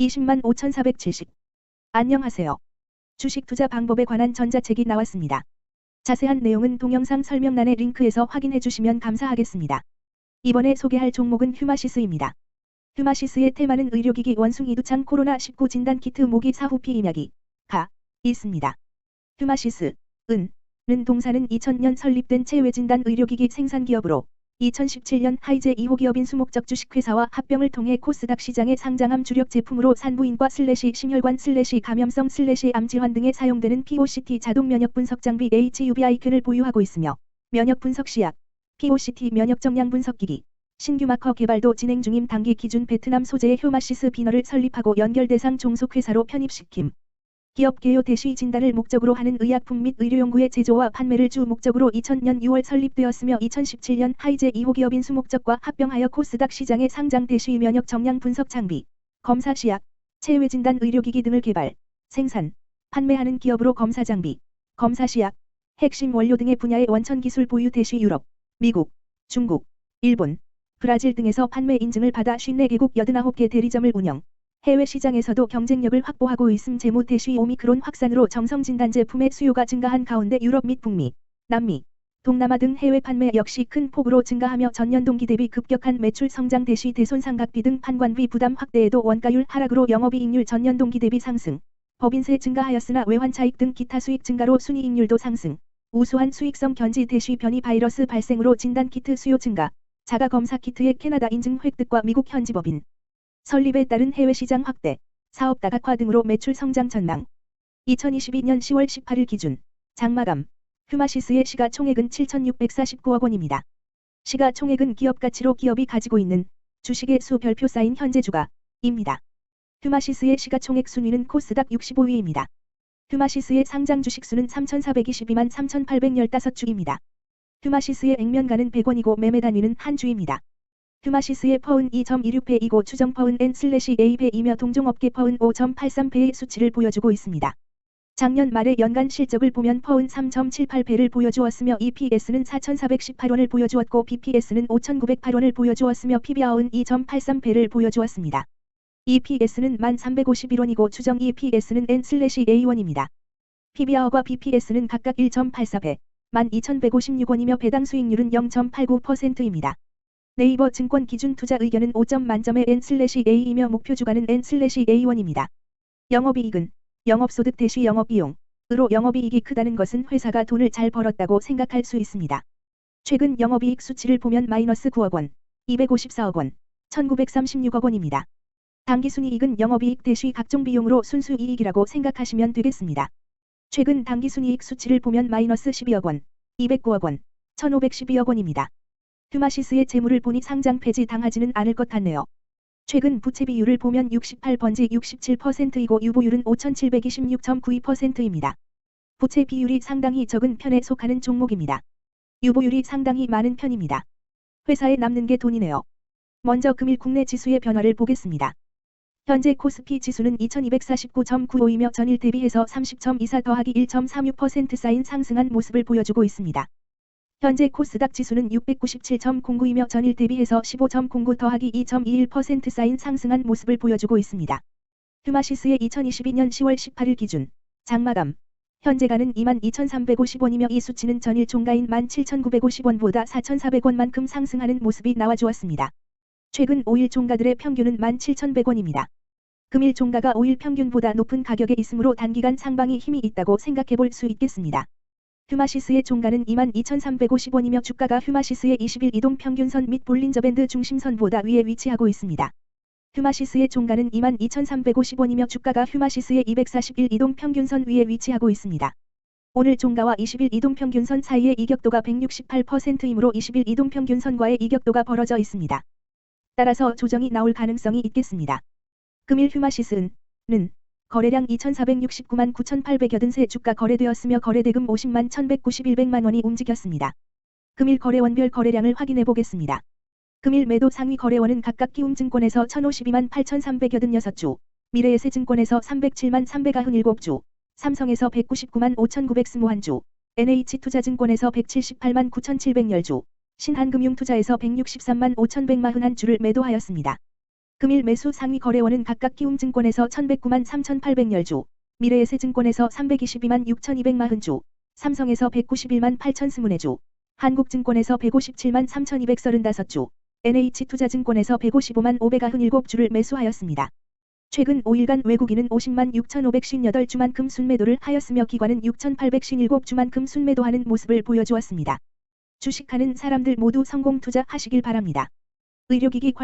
20만 5,470. 안녕하세요. 주식 투자 방법에 관한 전자책이 나왔습니다. 자세한 내용은 동영상 설명란의 링크에서 확인해 주시면 감사하겠습니다. 이번에 소개할 종목은 휴마시스입니다. 휴마시스의 테마는 의료기기 원숭이 두창 코로나19 진단키트 모기 사후 피임약이 가 있습니다. 휴마시스 은, 는 동사는 2000년 설립된 체외진단 의료기기 생산기업으로 2017년 하이제 2호 기업인 수목적 주식회사와 합병을 통해 코스닥 시장에 상장함 주력 제품으로 산부인과 슬래시 심혈관 슬래시 감염성 슬래시 암 질환 등에 사용되는 POCT 자동 면역 분석 장비 HUBIQ를 보유하고 있으며 면역 분석 시약, POCT 면역 정량 분석 기기, 신규 마커 개발도 진행 중임 단기 기준 베트남 소재의 효마시스 비너를 설립하고 연결 대상 종속회사로 편입시킴. 기업 개요 대시 진단을 목적으로 하는 의약품 및 의료용구의 제조와 판매를 주 목적으로 2000년 6월 설립되었으며 2017년 하이제 2호 기업인 수목적과 합병하여 코스닥 시장에 상장 대시 면역 정량 분석 장비, 검사 시약, 체외 진단 의료기기 등을 개발, 생산, 판매하는 기업으로 검사 장비, 검사 시약, 핵심 원료 등의 분야의 원천 기술 보유 대시 유럽, 미국, 중국, 일본, 브라질 등에서 판매 인증을 받아 54개국 89개 대리점을 운영, 해외 시장에서도 경쟁력을 확보하고 있음 재무 대시 오미크론 확산으로 정성 진단 제품의 수요가 증가한 가운데 유럽 및 북미, 남미, 동남아 등 해외 판매 역시 큰 폭으로 증가하며 전년 동기 대비 급격한 매출 성장 대시 대손상각비 등 판관비 부담 확대에도 원가율 하락으로 영업이익률 전년 동기 대비 상승, 법인세 증가하였으나 외환 차익 등 기타 수익 증가로 순이익률도 상승, 우수한 수익성 견지 대시 변이 바이러스 발생으로 진단키트 수요 증가, 자가검사 키트의 캐나다 인증 획득과 미국 현지 법인, 설립에 따른 해외 시장 확대, 사업 다각화 등으로 매출 성장 전망. 2022년 10월 18일 기준 장마감 휴마시스의 시가총액은 7,649억 원입니다. 시가총액은 기업 가치로 기업이 가지고 있는 주식의 수 별표 쌓인 현재 주가입니다. 휴마시스의 시가총액 순위는 코스닥 65위입니다. 휴마시스의 상장 주식 수는 3,422만 3,815주입니다. 휴마시스의 액면가는 100원이고 매매 단위는 한 주입니다. 휴마시스의 퍼은 2.26배이고 추정 퍼은 N/A배이며 동종업계 퍼은 5.83배의 수치를 보여주고 있습니다. 작년 말의 연간 실적을 보면 퍼은 3.78배를 보여주었으며 EPS는 4,418원을 보여주었고 BPS는 5,908원을 보여주었으며 PBR은 2.83배를 보여주었습니다. EPS는 1,351원이고 추정 EPS는 N/A1입니다. PBR과 BPS는 각각 1.84배, 12,156원이며 배당 수익률은 0.89%입니다. 네이버 증권 기준 투자 의견은 5점 만점의 N/A이며 목표 주가는 N/A1입니다. 영업이익은 영업소득 대시 영업비용 으로 영업이익이 크다는 것은 회사가 돈을 잘 벌었다고 생각할 수 있습니다. 최근 영업이익 수치를 보면 마이너스 9억 원, 254억 원, 1936억 원입니다. 당기순이익은 영업이익 대시 각종 비용으로 순수이익이라고 생각하시면 되겠습니다. 최근 당기순이익 수치를 보면 마이너스 12억 원, 209억 원, 1512억 원입니다. 휴마시스의 재물을 보니 상장 폐지 당하지는 않을 것 같네요. 최근 부채 비율을 보면 68번지 67%이고 유보율은 5726.92%입니다. 부채 비율이 상당히 적은 편에 속하는 종목입니다. 유보율이 상당히 많은 편입니다. 회사에 남는 게 돈이네요. 먼저 금일 국내 지수의 변화를 보겠습니다. 현재 코스피 지수는 2249.95이며 전일 대비해서 30.24 더하기 1.36% 쌓인 상승한 모습을 보여주고 있습니다. 현재 코스닥 지수는 697.09이며 전일 대비해서 15.09 더하기 2.21% 쌓인 상승한 모습을 보여주고 있습니다. 휴마시스의 2022년 10월 18일 기준 장마감 현재가는 22,350원이며 이 수치는 전일 종가인 17,950원보다 4,400원만큼 상승하는 모습이 나와주었습니다. 최근 5일 종가들의 평균은 17,100원입니다. 금일 종가가 5일 평균보다 높은 가격에 있으므로 단기간 상방이 힘이 있다고 생각해 볼 수 있겠습니다. 휴마시스의 종가는 22,350원이며 주가가 휴마시스의 20일 이동 평균선 및 볼린저밴드 중심선보다 위에 위치하고 있습니다. 휴마시스의 종가는 22,350원이며 주가가 휴마시스의 241 이동 평균선 위에 위치하고 있습니다. 오늘 종가와 20일 이동 평균선 사이의 이격도가 168%이므로 20일 이동 평균선과의 이격도가 벌어져 있습니다. 따라서 조정이 나올 가능성이 있겠습니다. 금일 휴마시스는 거래량 2,469만 9,880세 주가 거래되었으며 거래대금 50만 1,191백만 원이 움직였습니다. 금일 거래원별 거래량을 확인해 보겠습니다. 금일 매도 상위 거래원은 각각 키움증권에서 1,052만 8,386주, 미래에셋증권에서 307만 397주, 삼성에서 199만 5,921주, NH투자증권에서 178만 9,710주, 신한금융투자에서 163만 5,141주를 매도하였습니다. 금일 매수 상위 거래원은 각각 키움증권에서 1109만 3,810주, 미래에셋증권에서 322만 6,240주, 삼성에서 191만 8,020주, 한국증권에서 157만 3,235주, NH투자증권에서 155만 597주를 매수하였습니다. 최근 5일간 외국인은 50만 6,558주만큼 순매도를 하였으며 기관은 6,857주만큼 순매도하는 모습을 보여주었습니다. 주식하는 사람들 모두 성공 투자하시길 바랍니다. 의료기기 관